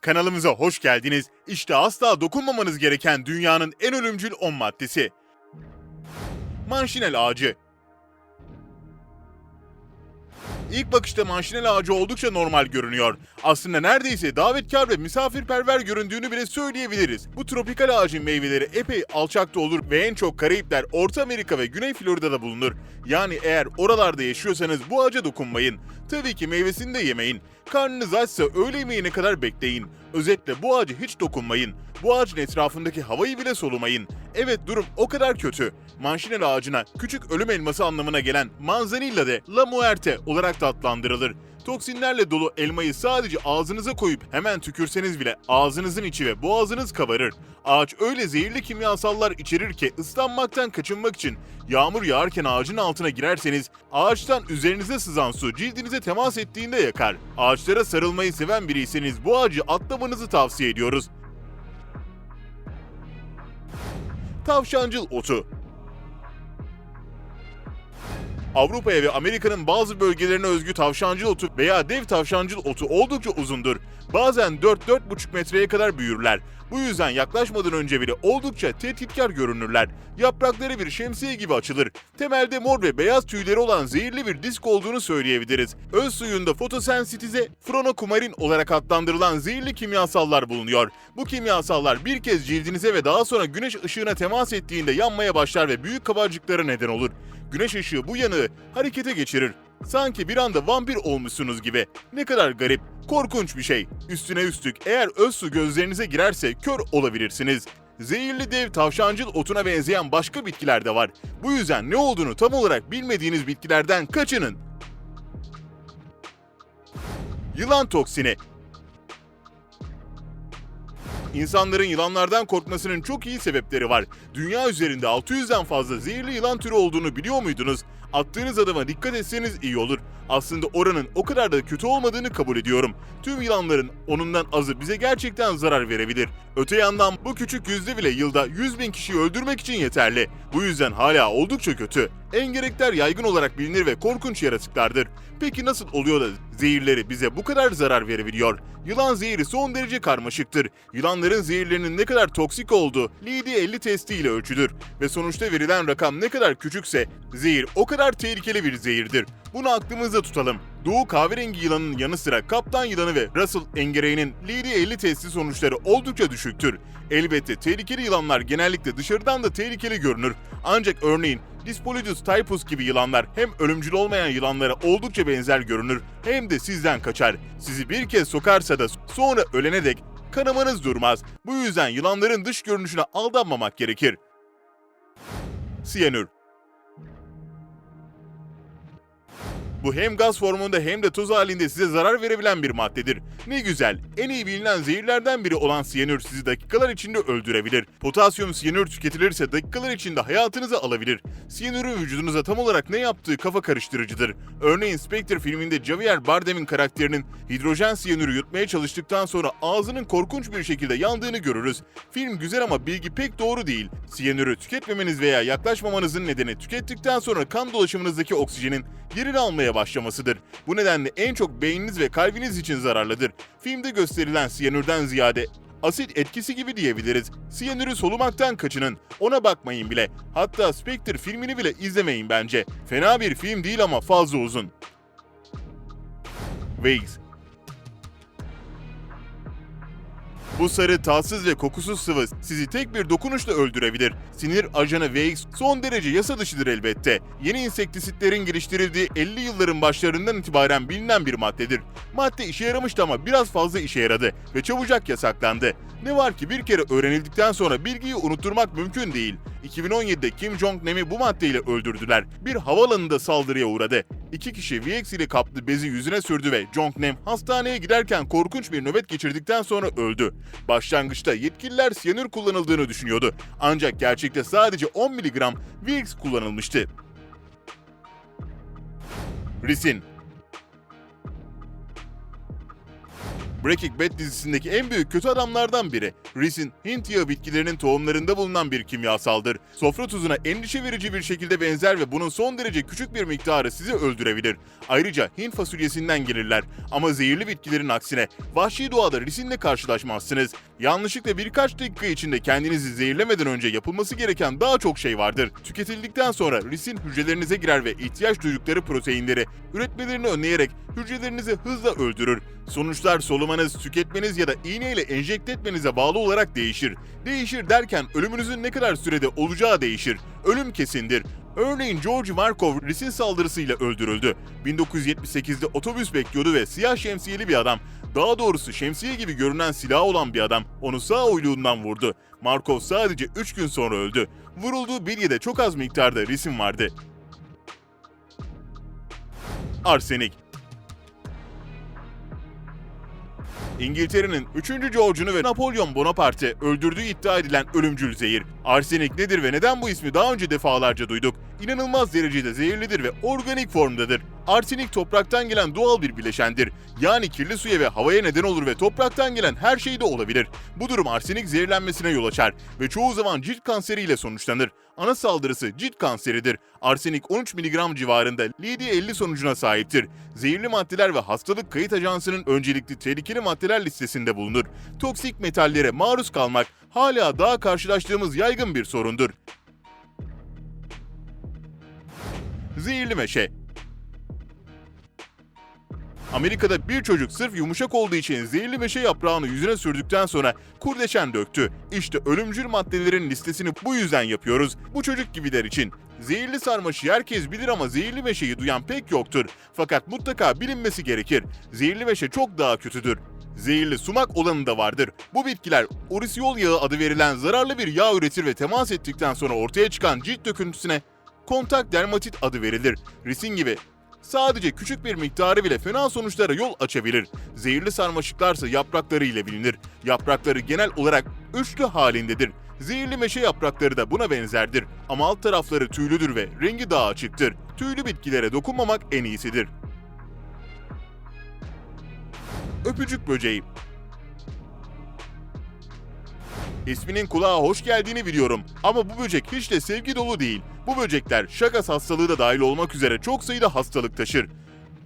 Kanalımıza hoş geldiniz. İşte asla dokunmamanız gereken dünyanın en ölümcül 10 maddesi. Manşinel ağacı. İlk bakışta manşinel ağacı oldukça normal görünüyor. Aslında neredeyse davetkar ve misafirperver göründüğünü bile söyleyebiliriz. Bu tropikal ağacın meyveleri epey alçakta olur ve en çok Karayipler, Orta Amerika ve Güney Florida'da bulunur. Yani eğer oralarda yaşıyorsanız bu ağaca dokunmayın. Tabii ki meyvesini de yemeyin. Karnınız açsa öğle yemeğine kadar bekleyin. Özetle bu ağaca hiç dokunmayın. Bu ağacın etrafındaki havayı bile solumayın. Evet durum o kadar kötü. Manşinel ağacına küçük ölüm elması anlamına gelen manzanilla de la muerte olarak da adlandırılır. Toksinlerle dolu elmayı sadece ağzınıza koyup hemen tükürseniz bile ağzınızın içi ve boğazınız kabarır. Ağaç öyle zehirli kimyasallar içerir ki ıslanmaktan kaçınmak için yağmur yağarken ağacın altına girerseniz ağaçtan üzerinize sızan su cildinize temas ettiğinde yakar. Ağaçlara sarılmayı seven biriyseniz bu ağacı atlamanızı tavsiye ediyoruz. Tavşancıl otu Avrupa'ya ve Amerika'nın bazı bölgelerine özgü tavşancıl otu veya dev tavşancıl otu oldukça uzundur. Bazen 4-4,5 metreye kadar büyürler. Bu yüzden yaklaşmadan önce bile oldukça tehditkar görünürler. Yaprakları bir şemsiye gibi açılır. Temelde mor ve beyaz tüyleri olan zehirli bir disk olduğunu söyleyebiliriz. Öz suyunda fotosensitize, fronokumarin olarak adlandırılan zehirli kimyasallar bulunuyor. Bu kimyasallar bir kez cildinize ve daha sonra güneş ışığına temas ettiğinde yanmaya başlar ve büyük kabarcıklara neden olur. Güneş ışığı bu yanığı harekete geçirir. Sanki bir anda vampir olmuşsunuz gibi. Ne kadar garip, korkunç bir şey. Üstüne üstlük eğer öz su gözlerinize girerse kör olabilirsiniz. Zehirli dev tavşancıl otuna benzeyen başka bitkiler de var. Bu yüzden ne olduğunu tam olarak bilmediğiniz bitkilerden kaçının. Yılan toksini İnsanların yılanlardan korkmasının çok iyi sebepleri var. Dünya üzerinde 600'den fazla zehirli yılan türü olduğunu biliyor muydunuz? Attığınız adama dikkat etseniz iyi olur. Aslında oranın o kadar da kötü olmadığını kabul ediyorum. Tüm yılanların onundan azı bize gerçekten zarar verebilir. Öte yandan bu küçük yüzde bile yılda 100 bin kişiyi öldürmek için yeterli. Bu yüzden hala oldukça kötü. Engerekler yaygın olarak bilinir ve korkunç yaratıklardır. Peki nasıl oluyor da zehirleri bize bu kadar zarar verebiliyor? Yılan zehri son derece karmaşıktır. Yılanların zehirlerinin ne kadar toksik olduğu LD50 testi ile ölçülür ve sonuçta verilen rakam ne kadar küçükse zehir o kadar tehlikeli bir zehirdir. Bunu aklımızda tutalım. Doğu kahverengi yılanın yanı sıra kaptan yılanı ve Russell engereğinin LD50 testi sonuçları oldukça düşüktür. Elbette tehlikeli yılanlar genellikle dışarıdan da tehlikeli görünür. Ancak örneğin Dispolydus typus gibi yılanlar hem ölümcül olmayan yılanlara oldukça benzer görünür hem de sizden kaçar. Sizi bir kez sokarsa da sonra ölene dek kanamanız durmaz. Bu yüzden yılanların dış görünüşüne aldanmamak gerekir. Siyanür Bu hem gaz formunda hem de toz halinde size zarar verebilen bir maddedir. Ne güzel, en iyi bilinen zehirlerden biri olan siyanür sizi dakikalar içinde öldürebilir. Potasyum siyanür tüketilirse dakikalar içinde hayatınızı alabilir. Siyanürün vücudunuza tam olarak ne yaptığı kafa karıştırıcıdır. Örneğin Spectre filminde Javier Bardem'in karakterinin hidrojen siyanürü yutmaya çalıştıktan sonra ağzının korkunç bir şekilde yandığını görürüz. Film güzel ama bilgi pek doğru değil. Siyanürü tüketmemeniz veya yaklaşmamanızın nedeni tükettikten sonra kan dolaşımınızdaki oksijenin yerini almaya başlamasıdır. Bu nedenle en çok beyniniz ve kalbiniz için zararlıdır. Filmde gösterilen siyanürden ziyade asit etkisi gibi diyebiliriz. Siyanürü solumaktan kaçının. Ona bakmayın bile. Hatta Spectre filmini bile izlemeyin bence. Fena bir film değil ama fazla uzun. Waze Bu sarı, tatsız ve kokusuz sıvı sizi tek bir dokunuşla öldürebilir. Sinir ajanı VX son derece yasa dışıdır elbette. Yeni insektisitlerin geliştirildiği 50 yılların başlarından itibaren bilinen bir maddedir. Madde işe yaramıştı ama biraz fazla işe yaradı ve çabucak yasaklandı. Ne var ki bir kere öğrenildikten sonra bilgiyi unutturmak mümkün değil. 2017'de Kim Jong-nam'i bu maddeyle öldürdüler. Bir havaalanında saldırıya uğradı. İki kişi VX ile kaplı bezi yüzüne sürdü ve Jong-nam hastaneye giderken korkunç bir nöbet geçirdikten sonra öldü. Başlangıçta yetkililer siyanür kullanıldığını düşünüyordu. Ancak gerçekte sadece 10 mg VX kullanılmıştı. Risin Breaking Bad dizisindeki en büyük kötü adamlardan biri. Risin Hint yağı bitkilerinin tohumlarında bulunan bir kimyasaldır. Sofra tuzuna endişe verici bir şekilde benzer ve bunun son derece küçük bir miktarı sizi öldürebilir. Ayrıca Hint fasulyesinden gelirler ama zehirli bitkilerin aksine vahşi doğada risinle karşılaşmazsınız. Yanlışlıkla birkaç dakika içinde kendinizi zehirlemeden önce yapılması gereken daha çok şey vardır. Tüketildikten sonra risin hücrelerinize girer ve ihtiyaç duydukları proteinleri üretmelerini önleyerek hücrelerinizi hızla öldürür. Sonuçlar solumanız, tüketmeniz ya da iğneyle enjekte etmenize bağlı olarak değişir. Değişir derken ölümünüzün ne kadar sürede olacağı değişir. Ölüm kesindir. Örneğin George Markov risin saldırısıyla öldürüldü. 1978'de otobüs bekliyordu ve siyah şemsiyeli bir adam, daha doğrusu şemsiye gibi görünen silahı olan bir adam onu sağ oyluğundan vurdu. Markov sadece 3 gün sonra öldü. Vurulduğu bilyede çok az miktarda risin vardı. Arsenik İngiltere'nin 3. George'unu ve Napolyon Bonaparte öldürdüğü iddia edilen ölümcül zehir. Arsenik nedir ve neden bu ismi daha önce defalarca duyduk? İnanılmaz derecede zehirlidir ve organik formdadır. Arsenik topraktan gelen doğal bir bileşendir. Yani kirli suya ve havaya neden olur ve topraktan gelen her şeyde olabilir. Bu durum arsenik zehirlenmesine yol açar ve çoğu zaman cilt kanseriyle sonuçlanır. Ana saldırısı cilt kanseridir. Arsenik 13 mg civarında LD50 sonucuna sahiptir. Zehirli maddeler ve hastalık kayıt ajansının öncelikli tehlikeli maddeler listesinde bulunur. Toksik metallere maruz kalmak hala daha karşılaştığımız yaygın bir sorundur. Zehirli meşe Amerika'da bir çocuk sırf yumuşak olduğu için zehirli meşe yaprağını yüzüne sürdükten sonra kurdeşen döktü. İşte ölümcül maddelerin listesini bu yüzden yapıyoruz. Bu çocuk gibiler için. Zehirli sarmaşı herkes bilir ama zehirli meşeyi duyan pek yoktur. Fakat mutlaka bilinmesi gerekir. Zehirli meşe çok daha kötüdür. Zehirli sumak olanı da vardır. Bu bitkiler orisiol yağı adı verilen zararlı bir yağ üretir ve temas ettikten sonra ortaya çıkan cilt döküntüsüne kontak dermatit adı verilir. Risin gibi sadece küçük bir miktarı bile fena sonuçlara yol açabilir. Zehirli sarmaşıklarsa yaprakları ile bilinir. Yaprakları genel olarak üçlü halindedir. Zehirli meşe yaprakları da buna benzerdir ama alt tarafları tüylüdür ve rengi daha açıktır. Tüylü bitkilere dokunmamak en iyisidir. Öpücük böceği İsminin kulağa hoş geldiğini biliyorum ama bu böcek hiç de sevgi dolu değil. Bu böcekler şakas hastalığı da dahil olmak üzere çok sayıda hastalık taşır.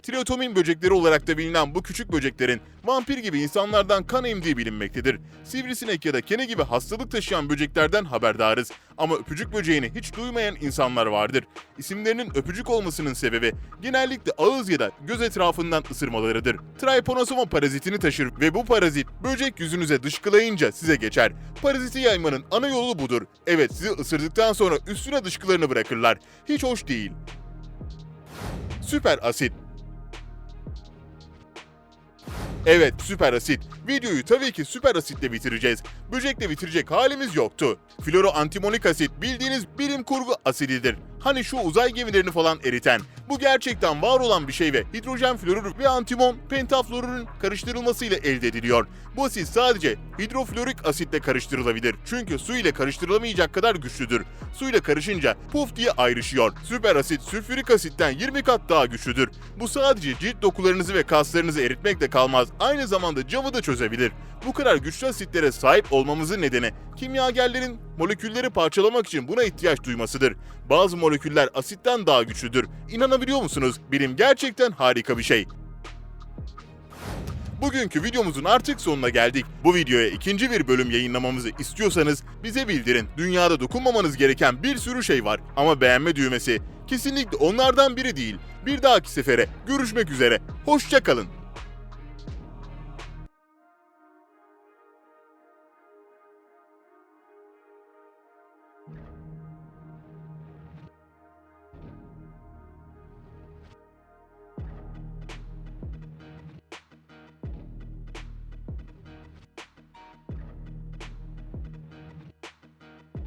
Triotomin böcekleri olarak da bilinen bu küçük böceklerin vampir gibi insanlardan kan emdiği bilinmektedir. Sivrisinek ya da kene gibi hastalık taşıyan böceklerden haberdarız. Ama öpücük böceğini hiç duymayan insanlar vardır. İsimlerinin öpücük olmasının sebebi genellikle ağız ya da göz etrafından ısırmalarıdır. Trypanosoma parazitini taşır ve bu parazit böcek yüzünüze dışkılayınca size geçer. Paraziti yaymanın ana yolu budur. Evet sizi ısırdıktan sonra üstüne dışkılarını bırakırlar. Hiç hoş değil. Süper asit Evet süper asit. Videoyu tabii ki süper asitle bitireceğiz. Böcekle bitirecek halimiz yoktu. Floro antimonik asit bildiğiniz bilim kurgu asididir. Hani şu uzay gemilerini falan eriten. Bu gerçekten var olan bir şey ve hidrojen florür ve antimon pentaflorürün karıştırılmasıyla elde ediliyor. Bu asit sadece hidroflorik asitle karıştırılabilir. Çünkü su ile karıştırılamayacak kadar güçlüdür. Su ile karışınca puf diye ayrışıyor. Süper asit sülfürik asitten 20 kat daha güçlüdür. Bu sadece cilt dokularınızı ve kaslarınızı eritmekle kalmaz. Aynı zamanda camı da çözebilir. Bu kadar güçlü asitlere sahip olmamızın nedeni kimyagerlerin molekülleri parçalamak için buna ihtiyaç duymasıdır. Bazı moleküller asitten daha güçlüdür. İnanabiliyor musunuz? Bilim gerçekten harika bir şey. Bugünkü videomuzun artık sonuna geldik. Bu videoya ikinci bir bölüm yayınlamamızı istiyorsanız bize bildirin. Dünyada dokunmamanız gereken bir sürü şey var ama beğenme düğmesi kesinlikle onlardan biri değil. Bir dahaki sefere görüşmek üzere. Hoşçakalın.